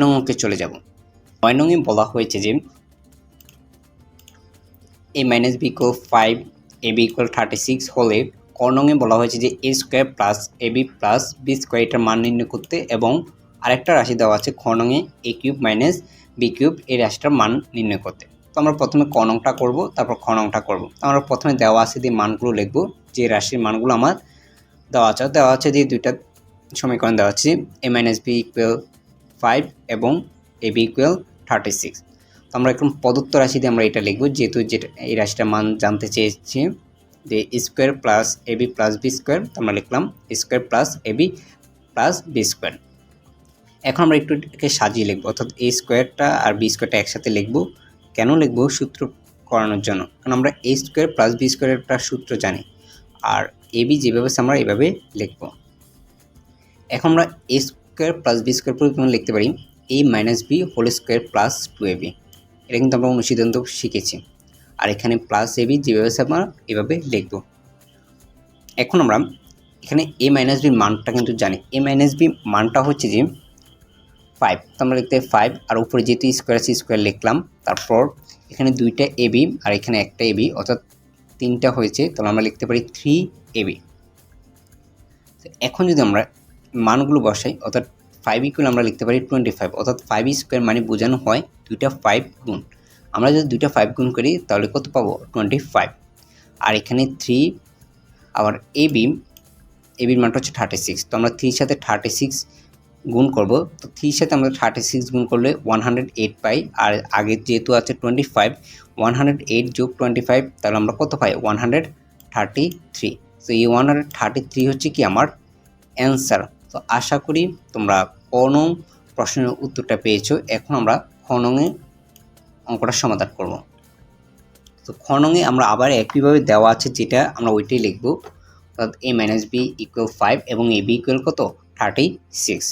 নং অঙ্কে চলে যাব। নয় নংয়ে বলা হয়েছে যে a minus b equal five a b equal thirty six হলে ক নংয়ে বলা হয়েছে যে a square plus a b plus b square এটার মান নির্ণয় করতে এবং আরেকটা রাশি দেওয়া আছে খ নংয়ে a cube minus b cube এই রাশিটার মান নির্ণয় করতে। তো আমরা প্রথমে ক নংটা করব, তারপর খ করব। তো আমরা প্রথমে দেওয়া আছে দিয়ে মানগুলো লিখব, যে রাশির মানগুলো আমার দেওয়া আছে। দেওয়া আছে দিয়ে দুইটা সমীকরণ দেওয়া আছে a minus b equal five এবং a b equal thirty six তো আমরা এখন প্রদত্ত রাশি দিয়ে আমরা এটা লিখব, যেহেতু যেটা এই রাশিটার মান জানতে চেয়েছি যে square plus a b plus b square তো আমরা লিখলাম square plus a b plus b square এখন আমরা একটু এটাকে সাজিয়ে লিখব, অর্থাৎ এ স্কোয়ারটা আর বি স্কোয়ারটা একসাথে লিখব। কেন লিখব? সূত্র করানোর জন্য। কারণ আমরা এ স্কোয়ার প্লাস বি স্কোয়ারের একটা সূত্র জানি, আর এ বি যেভাবে আমরা এভাবে লিখব। এখন আমরা a square plus b square পরিবর্তন লিখতে পারি a minus b whole square plus two a b এটা কিন্তু আমরা অনুসিদ্ধান্ত শিখেছি। আর এখানে প্লাস এ বি যেভাবে আমরা এভাবে লিখব। এখন আমরা এখানে এ মাইনাস বির মানটা কিন্তু জানি। এ মাইনাস বি মানটা হচ্ছে যে ফাইভ তো আমরা লিখতে ফাইভ আর উপরে যেহেতু স্কোয়ার আছে স্কোয়ার লিখলাম, তারপর এখানে দুইটা এ বি আর এখানে একটা এ বি অর্থাৎ তিনটা হয়েছে, তাহলে আমরা লিখতে পারি থ্রি এ বি এখন যদি আমরা মানগুলো বসাই, অর্থাৎ ফাইভ ইকুয়াল আমরা লিখতে পারি টোয়েন্টি ফাইভ অর্থাৎ ফাইভ স্কোয়ার মানে বোঝানো হয় দুইটা ফাইভ গুণ। আমরা যদি দুইটা ফাইভ গুণ করি, তাহলে কত পাবো? টোয়েন্টি ফাইভ আর এখানে থ্রি আবার এ বি এ বির মানটা হচ্ছে থার্টি সিক্স তো আমরা থ্রির সাথে থার্টি সিক্স গুণ করব। তো থ্রির সাথে আমরা থার্টি সিক্স গুণ করলে ওয়ান হান্ড্রেড এইট পাই। আর আগে যেহেতু আছে twenty five one hundred eight যোগ টোয়েন্টি ফাইভ তাহলে আমরা কত পাই? ওয়ান হান্ড্রেড থার্টি থ্রি তো এই ওয়ান হান্ড্রেড থার্টি থ্রি হচ্ছে কি আমার? অ্যান্সার তো আশা করি তোমরা কোনো প্রশ্নের উত্তরটা পেয়েছ। এখন আমরা খনঙে অঙ্কটা সমাধান করব। তো খনঙে আমরা আবার একইভাবে দেওয়া আছে যেটা আমরা ওইটাই লিখব। অর্থাৎ a minus b equal five এবং এ বি ইকুয়াল কত? থার্টি সিক্স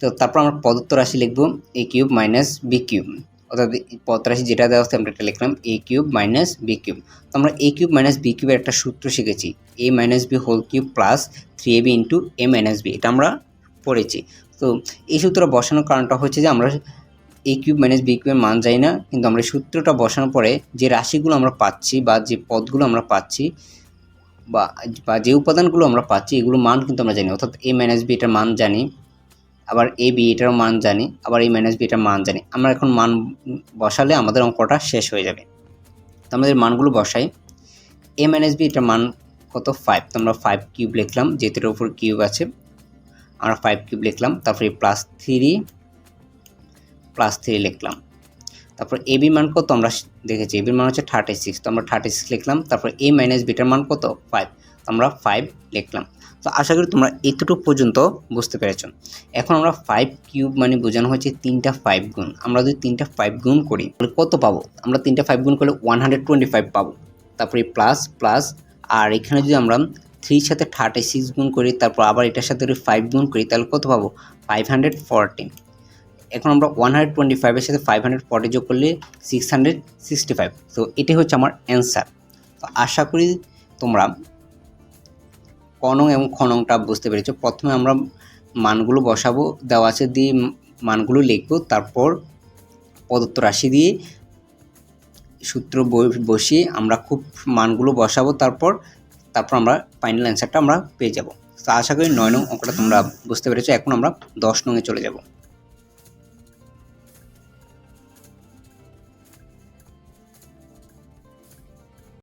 তো তারপর আমরা প্রদত্ত রাশি লিখব a cube minus b cube অর্থাৎ পদ রাশি যেটা দেওয়া আছে আমরা এটা লিখলাম a cube minus b cube তো আমরা এ কিউব মাইনাস বি কিউবের একটা সূত্র শিখেছি a minus b whole cube plus three a b into a minus b এটা আমরা পড়েছি। তো এই সূত্রটা বসানোর কারণটা হচ্ছে যে আমরা এ কিউব মাইনাস বি কিউবের মান যাই না, কিন্তু আমরা এই সূত্রটা বসানোর পরে যে রাশিগুলো আমরা পাচ্ছি বা যে পদগুলো আমরা পাচ্ছি বা বা যে উপাদানগুলো আমরা পাচ্ছি এগুলো মান কিন্তু আমরা জানি অর্থাৎ এ মাইনাস বি এটার মান জানি আবার এ বি এটার মান জানি, আবার এই মাইনাস বি এটার মান জানি। আমরা এখন মান বসালে আমাদের অঙ্কটা শেষ হয়ে যাবে। তো আমাদের মানগুলো বসাই। এ মাইনাস বি এটার মান কত? ফাইভ তো আমরা ফাইভ কিউব লিখলাম, যেহেতু এটার উপর কিউব আছে। আমরা ফাইভ কিউব লিখলাম, তারপরে প্লাস থ্রি প্লাস থ্রি লিখলাম। তারপর এ বি মান কত? আমরা দেখেছি এ বির মান হচ্ছে থার্টি সিক্স তো আমরা থার্টি সিক্স লিখলাম, তারপর এ মাইনাস বিটার মান কত? ফাইভ আমরা ফাইভ লিখলাম। তো আশা করি তোমরা এতটুকু পর্যন্ত বুঝতে পেরেছ। এখন আমরা ফাইভ কিউব মানে বোঝানো হচ্ছে তিনটা ফাইভ গুণ। আমরা যদি তিনটা ফাইভ গুণ করি, তাহলে কত পাবো? আমরা তিনটা ফাইভ গুণ করলে ওয়ান হান্ড্রেড টোয়েন্টি ফাইভ পাবো। তারপরে প্লাস প্লাস আর এখানে যদি আমরা থ্রির সাথে থার্টি সিক্স গুণ করি, তারপর আবার এটার সাথে যদি ফাইভ গুণ করি, তাহলে কত পাবো? ফাইভ হান্ড্রেড ফোরটি এখন আমরা ওয়ান হান্ড্রেড টোয়েন্টি ফাইভের সাথে ফাইভ হান্ড্রেড ফর্টি যোগ করলে সিক্স হান্ড্রেড সিক্সটি ফাইভ তো এটাই হচ্ছে আমার অ্যান্সার তো আশা করি তোমরা কনং এবং খনংটা বুঝতে পেরেছ। প্রথমে আমরা মানগুলো বসাবো, দেওয়া আছে দিয়ে মানগুলো লিখব, তারপর প্রদত্ত রাশি দিয়ে সূত্র বসিয়ে আমরা খুব মানগুলো বসাবো, তারপর তারপর আমরা ফাইনাল অ্যান্সারটা আমরা পেয়ে যাব। তা আশা করি নয় নং অঙ্কটা তোমরা বুঝতে পেরেছ, এখন আমরা দশ নংয়ে চলে যাব।